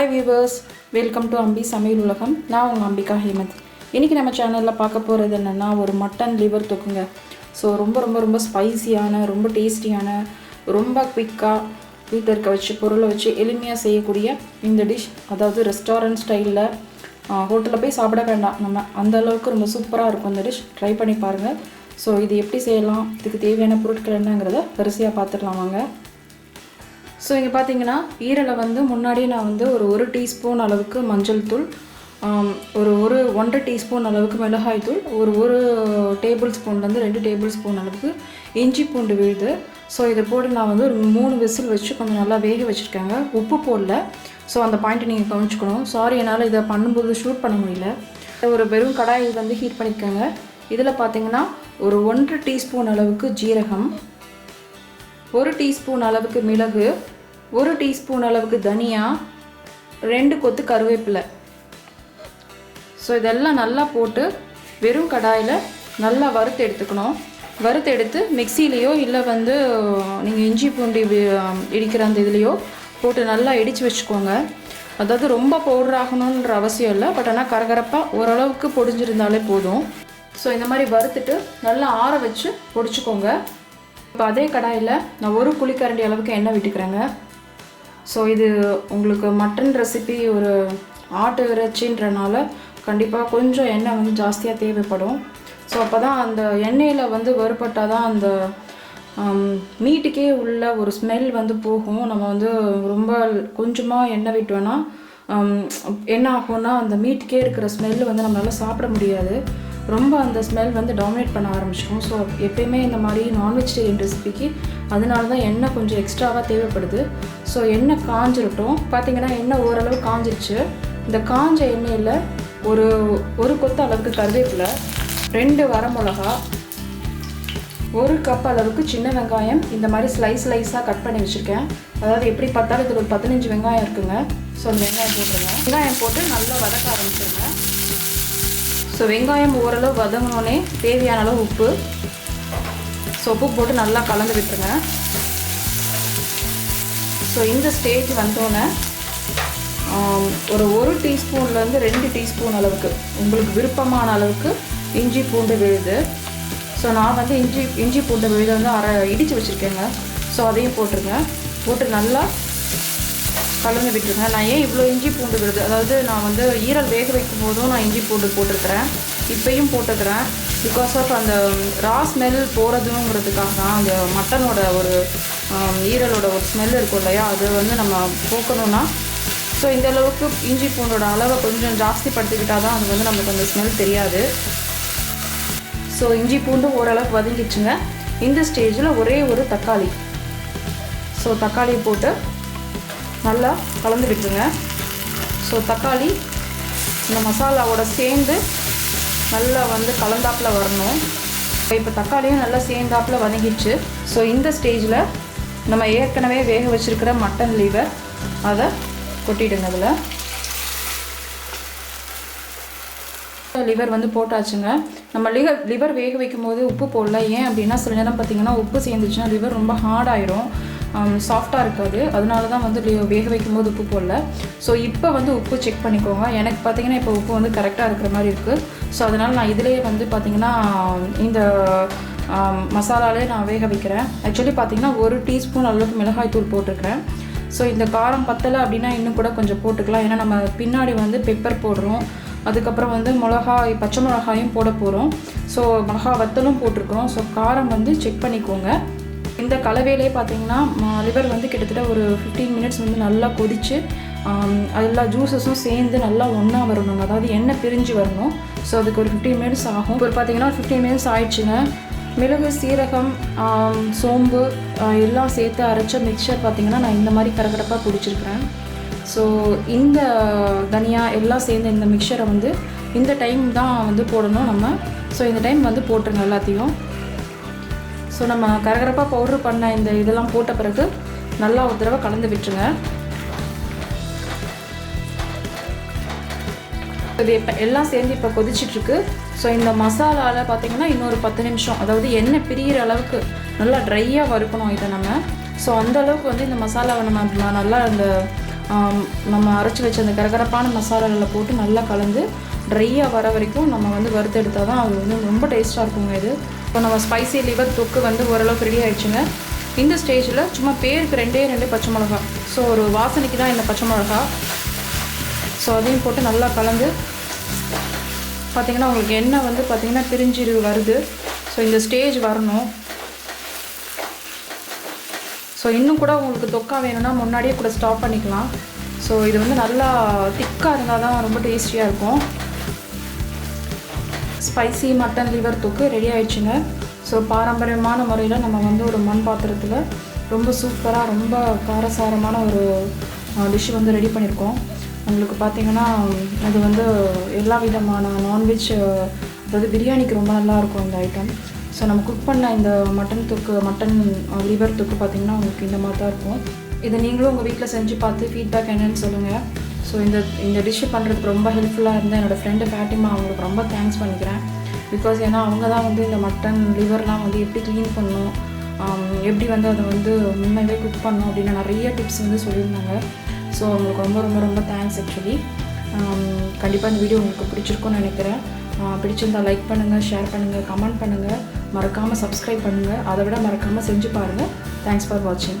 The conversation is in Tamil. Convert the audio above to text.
Hi viewers welcome to Ambi சமையல் உலகம் நான் உங்கள் அம்பிகா ஹேமந்த். இன்றைக்கி நம்ம சேனலில் பார்க்க போகிறது என்னென்னா ஒரு மட்டன் லிவர் தொக்குங்க. ஸோ ரொம்ப ரொம்ப ரொம்ப ஸ்பைசியான ரொம்ப டேஸ்டியான ரொம்ப குயிக்காக வீட்டில் இருக்க வச்சு பொருளை வச்சு எளிமையாக செய்யக்கூடிய இந்த டிஷ் அதாவது ரெஸ்டாரண்ட் ஸ்டைலில் ஹோட்டலில் போய் சாப்பிட வேண்டாம். நம்ம அந்த அளவுக்கு ரொம்ப சூப்பராக இருக்கும் இந்த டிஷ் ட்ரை பண்ணி பாருங்கள் ஸோ இது எப்படி செய்யலாம்? இதுக்கு தேவையான பொருட்கள் என்னங்கிறத வரிசையாக பார்த்துக்கலாம் வாங்க. ஸோ இங்கே பார்த்தீங்கன்னா ஈரலை வந்து முன்னாடியே நான் வந்து ஒரு ஒரு டீஸ்பூன் அளவுக்கு மஞ்சள் தூள் ஒரு ஒரு ஒன்றரை டீஸ்பூன் அளவுக்கு மிளகாய் தூள் ஒரு ஒரு டேபிள் ஸ்பூன்லேருந்து ரெண்டு டேபிள் ஸ்பூன் அளவுக்கு இஞ்சி பூண்டு விழுது. ஸோ இதை போட்டு நான் வந்து ஒரு மூணு விசில் வச்சு கொஞ்சம் நல்லா வேக வச்சுருக்கேங்க. உப்பு போடல. ஸோ அந்த பாயிண்ட்டை நீங்கள் கவனிச்சுக்கணும். சாரி என்னால் இதை பண்ணும்போது ஷூட் பண்ண முடியல. ஒரு வெறும் கடாய் வந்து ஹீட் பண்ணிக்கோங்க. இதில் பார்த்தீங்கன்னா ஒரு ஒன்றரை டீஸ்பூன் அளவுக்கு ஜீரகம் ஒரு டீஸ்பூன் அளவுக்கு மிளகு ஒரு டீஸ்பூன் அளவுக்கு தனியா ரெண்டு கொத்து கருவேப்பிலை. ஸோ இதெல்லாம் நல்லா போட்டு வெறும் கடாயில் நல்லா வறுத்து எடுத்துக்கணும். வறுத்து எடுத்து மிக்சிலேயோ இல்லை வந்து நீங்கள் இஞ்சி பூண்டி இடிக்கிற அந்த இதுலேயோ போட்டு நல்லா இடித்து வச்சுக்கோங்க. அதாவது ரொம்ப பவுடர் ஆகணுன்ற அவசியம் இல்லை. பட் ஆனால் கரகரப்பாக ஓரளவுக்கு பொடிஞ்சிருந்தாலே போதும். ஸோ இந்த மாதிரி வறுத்துட்டு நல்லா ஆற வச்சு பொடிச்சுக்கோங்க. இப்போ அதே கடாயில் நான் ஒரு புளிக்கரண்டி அளவுக்கு எண்ணெய் விட்டுக்கிறேங்க. ஸோ இது உங்களுக்கு மட்டன் ரெசிபி ஒரு ஆட்டு இறைச்சின்றனால கண்டிப்பாக கொஞ்சம் எண்ணெய் வந்து ஜாஸ்தியாக தேவைப்படும். ஸோ அப்போ தான் அந்த எண்ணெயில் வந்து வறுபட்டால் தான் அந்த மீட்டுக்கே உள்ள ஒரு ஸ்மெல் வந்து போகும். நம்ம வந்து ரொம்ப கொஞ்சமாக எண்ணெய் விட்டோன்னா என்ன ஆகும்னா அந்த மீட்டுக்கே இருக்கிற ஸ்மெல்லு வந்து நம்மளால சாப்பிட முடியாது. ரொம்ப அந்த ஸ்மெல் வந்து டாமினேட் பண்ண ஆரம்பிச்சிடும் ஸோ எப்பயுமே இந்த மாதிரி நான்வெஜிடேரியன் ரெசிபிக்கு அதனால தான் எண்ணெய் கொஞ்சம் எக்ஸ்ட்ராவாக தேவைப்படுது. ஸோ எண்ணெய் காஞ்சிருட்டும். பார்த்தீங்கன்னா எண்ணெய் ஓரளவு காஞ்சிருச்சு. இந்த காஞ்ச எண்ணெயில் ஒரு ஒரு கொத்து அளவுக்கு கருவேப்பிலை ரெண்டு வரமிளகா ஒரு கப் அளவுக்கு சின்ன வெங்காயம் இந்த மாதிரி ஸ்லைஸ் ஸ்லைஸாக கட் பண்ணி வச்சுருக்கேன். அதாவது எப்படி பார்த்தாலும் இதில் ஒரு பதினஞ்சு வெங்காயம் இருக்குங்க. ஸோ அந்த வெங்காயம் போட்டுருங்க. வெங்காயம் போட்டு நல்லா வதக்க ஆரம்பிச்சிருங்க. ஸோ வெங்காயம் ஓரளவு வதங்கினோடனே தேவையான அளவு உப்பு. ஸோ உப்பு போட்டு நல்லா கலந்து விட்டுருங்க. ஸோ இந்த ஸ்டேஜ் வந்தோடனே ஒரு ஒரு டீஸ்பூன்லேருந்து ரெண்டு டீஸ்பூன் அளவுக்கு உங்களுக்கு விருப்பமான அளவுக்கு இஞ்சி பூண்டு விழுது. ஸோ நான் வந்து இஞ்சி இஞ்சி பூண்டு விழுது வந்து அரை இடித்து வச்சுருக்கேங்க. ஸோ அதையும் போட்டுருங்க. போட்டு நல்லா கலந்து விட்டுருங்க. நான் ஏன் இவ்வளோ இஞ்சி பூண்டு விழுது அதாவது நான் வந்து ஈரல் வேக வைக்கும் போதும் நான் இஞ்சி பூண்டு போட்டிருக்கிறேன். இப்போயும் போட்டுக்கிறேன். பிகாஸ் ஆஃப் அந்த ரா ஸ்மெல் போகிறதுங்கிறதுக்காக தான் அந்த மட்டனோட ஒரு ஈரலோட ஒரு ஸ்மெல் இருக்கும் இல்லையா? அது வந்து நம்ம போக்கணும்னா. ஸோ இந்த அளவுக்கு இஞ்சி பூண்டோட அளவை கொஞ்சம் ஜாஸ்தி படுத்திக்கிட்டால் தான் அது வந்து நமக்கு அந்த ஸ்மெல் தெரியாது. ஸோ இஞ்சி பூண்டு ஓரளவுக்கு வதங்கிச்சுங்க இந்த ஸ்டேஜில் ஒரே ஒரு தக்காளி. ஸோ தக்காளி போட்டு நல்லா கலந்து விட்டுருங்க. ஸோ தக்காளி இந்த மசாலாவோட சேர்ந்து நல்லா வந்து கலந்தாப்பில் வரணும். இப்போ தக்காளியும் நல்லா சேர்ந்தாப்பில் வதங்கிடுச்சு. ஸோ இந்த ஸ்டேஜில் நம்ம ஏற்கனவே வேக வச்சுருக்கிற மட்டன் லீவை அதை கொட்டிடுங்க அதில். லிவர் வந்து போட்டாச்சுங்க. நம்ம லிவர் லிவர் வேக வைக்கும் போது உப்பு போடல. ஏன் அப்படின்னா சில நேரம் பார்த்தீங்கன்னா உப்பு சேர்ந்துச்சுன்னா லிவர் ரொம்ப ஹார்டாயிரும் சாஃப்டாக இருக்காது. அதனால தான் வந்து லி- வேக வைக்கும் போது உப்பு போடல. ஸோ இப்போ வந்து உப்பு செக் பண்ணிக்கோங்க. எனக்கு பார்த்தீங்கன்னா இப்போ உப்பு வந்து கரெக்டாக இருக்கிற மாதிரி இருக்குது ஸோ அதனால் நான் இதிலேயே வந்து பார்த்திங்கன்னா இந்த மசாலாலே நான் வேக வைக்கிறேன். ஆக்சுவலி பார்த்திங்கன்னா ஒரு டீஸ்பூன் அளவுக்கு மிளகாய் தூள் போட்டிருக்கிறேன். ஸோ இந்த காரம் பத்தலை அப்படின்னா இன்னும் கூட கொஞ்சம் போட்டுக்கலாம். ஏன்னா நம்ம பின்னாடி வந்து பெப்பர் போடுறோம். அதுக்கப்புறம் வந்து மிளகாய் பச்சை மிளகாயும் போட போகிறோம் ஸோ மிளகா வத்தலும் போட்டிருக்கிறோம் ஸோ காரம் வந்து செக் பண்ணிக்கோங்க. இந்த கலவையிலே பார்த்தீங்கன்னா லிவர் வந்து கிட்டத்தட்ட ஒரு ஃபிஃப்டீன் மினிட்ஸ் வந்து நல்லா கொதித்து எல்லா ஜூஸஸும் சேர்ந்து நல்லா ஒன்றா வரணும் அதாவது எண்ணெய் பிரிஞ்சு வரணும். ஸோ அதுக்கு ஒரு ஃபிஃப்டீன் மினிட்ஸ் ஆகும். இப்போ பார்த்தீங்கன்னா ஃபிஃப்டீன் மினிட்ஸ் ஆயிடுச்சுங்க. மிளகு சீரகம் சோம்பு எல்லாம் சேர்த்து அரைச்ச மிக்சர் பார்த்தீங்கன்னா நான் இந்த மாதிரி கரகரப்பாக பிடிச்சிருக்கிறேன் ஸோ இந்த தனியா எல்லாம் சேர்ந்த இந்த மிக்சரை வந்து இந்த டைம் தான் வந்து போடணும் நம்ம. ஸோ இந்த டைம் வந்து போட்டுருங்க எல்லாத்தையும். ஸோ நம்ம கரகரப்பாக பவுடர் பண்ண இந்த இதெல்லாம் போட்ட பிறகு நல்லா ஒரு தடவை கலந்து விட்டுருங்க. இது இப்போ எல்லாம் சேர்ந்து இப்போ கொதிச்சிட்ருக்கு. ஸோ இந்த மசாலாவில் பார்த்தீங்கன்னா இன்னொரு பத்து நிமிஷம் அதாவது எண்ணெய் பிரியிற அளவுக்கு நல்லா ட்ரையாக வறுக்கணும் இதை நம்ம. ஸோ அந்த அளவுக்கு வந்து இந்த மசாலாவை நம்ம நல்லா அந்த நம்ம அரைச்சி வச்ச அந்த கரகரப்பான மசாலாவில் போட்டு நல்லா கலந்து ட்ரையாக வர வரைக்கும் நம்ம வந்து வறுத்தெடுத்தால் தான் அது வந்து ரொம்ப டேஸ்ட்டாக இருக்குங்க இது. இப்போ நம்ம ஸ்பைசி லிவர் தொக்கு வந்து ஓரளவுக்கு ரெடி ஆகிடுச்சுங்க இந்த ஸ்டேஜில் சும்மா பேருக்கு ரெண்டே ரெண்டே பச்சை மிளகா. ஸோ ஒரு வாசனைக்கு தான் இந்த பச்சை மிளகா. ஸோ அதையும் போட்டு நல்லா கலந்து பார்த்திங்கன்னா உங்களுக்கு எண்ணெய் வந்து பார்த்தீங்கன்னா பிரிஞ்சு வருது. ஸோ இந்த ஸ்டேஜ் வரணும். ஸோ இன்னும் கூட உங்களுக்கு தொக்கா வேணும்னா முன்னாடியே கூட ஸ்டாப் பண்ணிக்கலாம். ஸோ இது வந்து நல்லா திக்காக இருந்தால் தான் ரொம்ப டேஸ்டியாக இருக்கும். ஸ்பைசி மட்டன் லிவர் தொக்கு ரெடி ஆயிடுச்சுங்க. ஸோ பாரம்பரியமான முறையில் நம்ம வந்து ஒரு மண் பாத்திரத்தில் ரொம்ப சூப்பராக ரொம்ப காரசாரமான ஒரு டிஷ் வந்து ரெடி பண்ணியிருக்கோம் உங்களுக்கு பார்த்தீங்கன்னா அது வந்து எல்லா விதமான நான்வெஜ் அதாவது பிரியாணிக்கு ரொம்ப நல்லாயிருக்கும் இந்த ஐட்டம் ஸோ நம்ம குக் பண்ண இந்த மட்டன் தொக்கு மட்டன் லிவர் தொக்கு பார்த்தீங்கன்னா உங்களுக்கு இந்த மாதிரி தான் இருக்கும். இதை நீங்களும் உங்கள் வீட்டில் செஞ்சு பார்த்து ஃபீட்பேக் என்னன்னு சொல்லுங்கள் ஸோ இந்த இந்த டிஷ்ஷு பண்ணுறதுக்கு ரொம்ப ஹெல்ப்ஃபுல்லாக இருந்த என்னோடய ஃப்ரெண்டு ஃபேட்டிமா அவங்களுக்கு ரொம்ப தேங்க்ஸ் பண்ணிக்கிறேன். பிகாஸ் ஏன்னா அவங்க தான் வந்து இந்த மட்டன் லிவர்லாம் வந்து எப்படி க்ளீன் பண்ணணும் um, எப்படி வந்து அதை வந்து உண்மையிலே குக் பண்ணணும் அப்படின்னு நிறைய டிப்ஸ் வந்து சொல்லியிருந்தாங்க. ஸோ அவங்களுக்கு ரொம்ப ரொம்ப ரொம்ப தேங்க்ஸ் ஆக்சுவலி கண்டிப்பாக இந்த வீடியோ உங்களுக்கு பிடிச்சிருக்கும்னு நினைக்கிறேன். பிடிச்சிருந்தால் பிடிச்சிருந்தா லைக் பண்ணுங்கள் ஷேர் பண்ணுங்கள் கமெண்ட் பண்ணுங்கள் மறக்காமல் சப்ஸ்கிரைப் பண்ணுங்கள் அதை விட மறக்காமல் செஞ்சு பாருங்கள் தேங்க்ஸ் ஃபார் வாட்சிங்